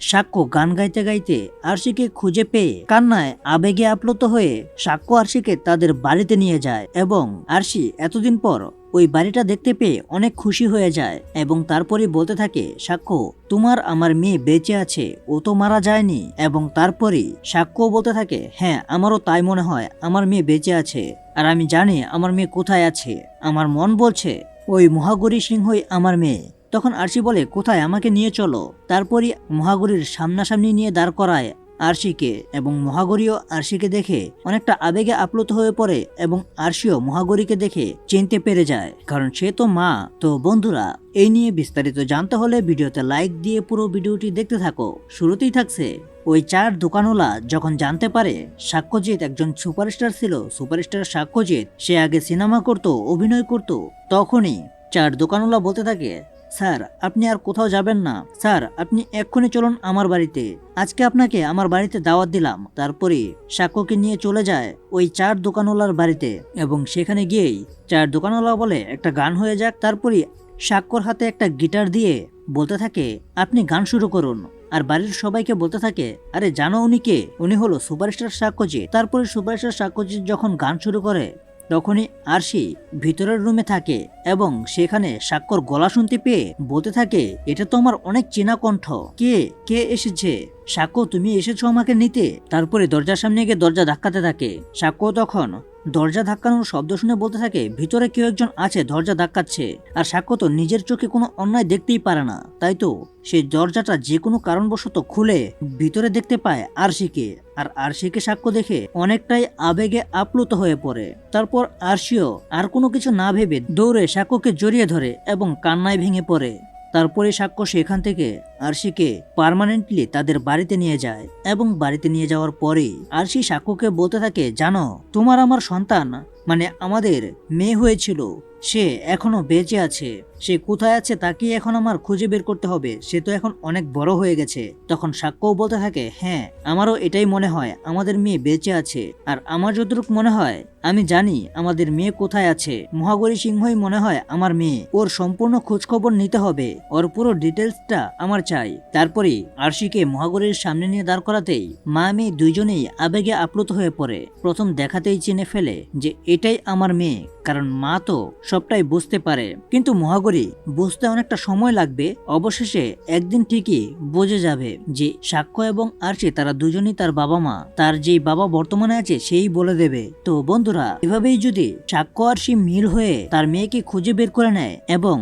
সাক্ষ্য গান গাইতে গাইতে আরশিকে খুঁজে পেয়ে কান্নায় আবেগে আপ্লুত হয়ে সাক্ষ্য আরশিকে তাদের বাড়িতে নিয়ে যায় এবং আরশি এতদিন পর ওই বাড়িটা দেখতে পেয়ে অনেক খুশি হয়ে যায় এবং তারপরে বলতে থাকে, সাক্ষ্য, তোমার আমার মেয়ে বেঁচে আছে, ও তো মারা যায়নি। এবং তারপরে সাক্ষ্য বলতে থাকে হ্যাঁ আমারও তাই মনে হয়, আমার মেয়ে বেঁচে আছে। আর আমি জানি আমার মেয়ে কোথায় আছে। আমার মন বলছে, ওই মহাগরী সিংহই আমার মেয়ে। তখন আরশি বলে, কোথায়? আমাকে নিয়ে চলো। তারপরই মহাগরীর সামনাসামনি নিয়ে দাঁড় করায় আরশিকে এবং মহাগরীও আরশিকে দেখে অনেকটা আবেগে আপ্লুত হয়ে পড়ে এবং আরশিও মহাগরীকে দেখে চিনতে পেরে যায়। কারণ সে তো মা। তো বন্ধুরা, এই নিয়ে বিস্তারিত জানতে হলে ভিডিওতে লাইক দিয়ে পুরো ভিডিওটি দেখতে থাকো। শুরুতেই থাকছে ওই চার দোকানওয়ালা যখন জানতে পারে সাক্ষ্যজিৎ একজন সুপারস্টার ছিল, সুপারস্টার সাক্ষ্যজিৎ সে আগে সিনেমা করত, অভিনয় করত, তখনই চার দোকানওয়ালা বলতে থাকে স্যার, আপনি আর কোথাও যাবেন না। স্যার, আপনি এক্ষুনি চলুন আমার বাড়িতে। আজকে আপনাকে আমার বাড়িতে দাওয়াত দিলাম। তারপরে সাক্ষ্যকে নিয়ে চলে যায় ওই চার দোকানওয়ালার বাড়িতে এবং সেখানে গিয়েই চার দোকানওয়ালা বলে একটা গান হয়ে যাক। তারপরে সাক্ষ্যর হাতে একটা গিটার দিয়ে বলতে থাকে, আপনি গান শুরু করুন। আর বাড়ির সবাইকে বলতে থাকে, আরে জানো উনি কে? উনি হলো সুপারস্টার সাক্ষ্যজিৎ। তারপরে সুপারস্টার সাক্ষ্যজিৎ যখন গান শুরু করে তখনই আরশি ভিতরের রুমে থাকে এবং সেখানে সাক্ষর গলা শুনতে পেয়ে বলতে থাকে, এটা তো আমার অনেক চেনা কণ্ঠ। কে কে এসেছে? সাক্ষ্য তুমি এসেছ আমাকে নিতে? তারপরে দরজার সামনে গিয়ে দরজা ধাক্কাতে থাকে। সাক্ষ্য তখন দরজা ধাক্কানোর শব্দ শুনে বলতে থাকে, ভিতরে কেউ একজন আছে, দরজা ধাক্কাচ্ছে। আর সাক্ষ্য তো নিজের চোখে কোনো অন্যায় দেখতেই পারে না। তাই তো সেই দরজাটা যে কোনো কারণবশত খুলে ভিতরে দেখতে পায় আরশিকে। আর আরশিকে সাক্ষ্য দেখে অনেকটাই আবেগে আপ্লুত হয়ে পড়ে। তারপর আরশিও আর কোনো কিছু না ভেবে দৌড়ে সাক্ষ্যকে জড়িয়ে ধরে এবং কান্নায় ভেঙে পড়ে। তারপরে সাক্ষ্য সেখান থেকে আরশিকে পারমানেন্টলি তাদের বাড়িতে নিয়ে যায় এবং বাড়িতে নিয়ে যাওয়ার পরে আরশি সাক্ষ্যকে বলতে থাকে, জানো, তোমার আমার সন্তান মানে আমাদের মেয়ে হয়েছিল। সে এখনও বেঁচে আছে। সে কোথায় আছে তাকে এখন আমার খুঁজে বের করতে হবে? সে তো এখন অনেক বড় হয়ে গেছে। তখন সাক্ষ্যও বলতে থাকে হ্যাঁ আমারও এটাই মনে হয়, আমাদের মেয়ে বেঁচে আছে। আর আমার যতটুকু মনে হয়, আমি জানি আমাদের মেয়ে কোথায় আছে। মহাগরী সিংহই মনে হয় আমার মেয়ে। ওর সম্পূর্ণ খোঁজখবর নিতে হবে। ওর পুরো ডিটেলসটা আমার চাই। তারপরে আরশিকে মহাগরীর সামনে নিয়ে দাঁড় করাতেই মা মেয়ে দুইজনেই আবেগে আপ্লুত হয়ে পড়ে। প্রথম দেখাতেই চিনে ফেলে যে এটাই আমার মেয়ে। কারণ মা তো সবটাই বুঝতে পারে। কিন্তু মহাগরী, বুঝতে অনেকটা সময় লাগবে, অবশেষে একদিন ঠিকই বুঝে যাবে যে সাক্ষ্য এবং আরশি তারা দুজনই তার বাবা মা তার যেই বাবা বর্তমানে আছে, সেই বলে দেবে। তো বন্ধুরা, এভাবেই যদি সাক্ষ্য আরশি মিল হয়ে তার মেয়েকে খুঁজে বের করে নেয় এবং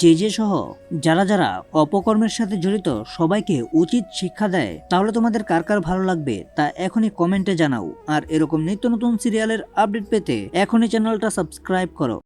যে যে সহ যারা যারা অপকর্মের সাথে জড়িত সবাইকে উচিত শিক্ষা দেয়, তাহলে তোমাদের কার কার ভালো লাগবে তা এখনই কমেন্টে জানাও। আর এরকম নিত্য নতুন সিরিয়ালের আপডেট পেতে এখনই চ্যানেলটা সাবস্ক্রাইব করো।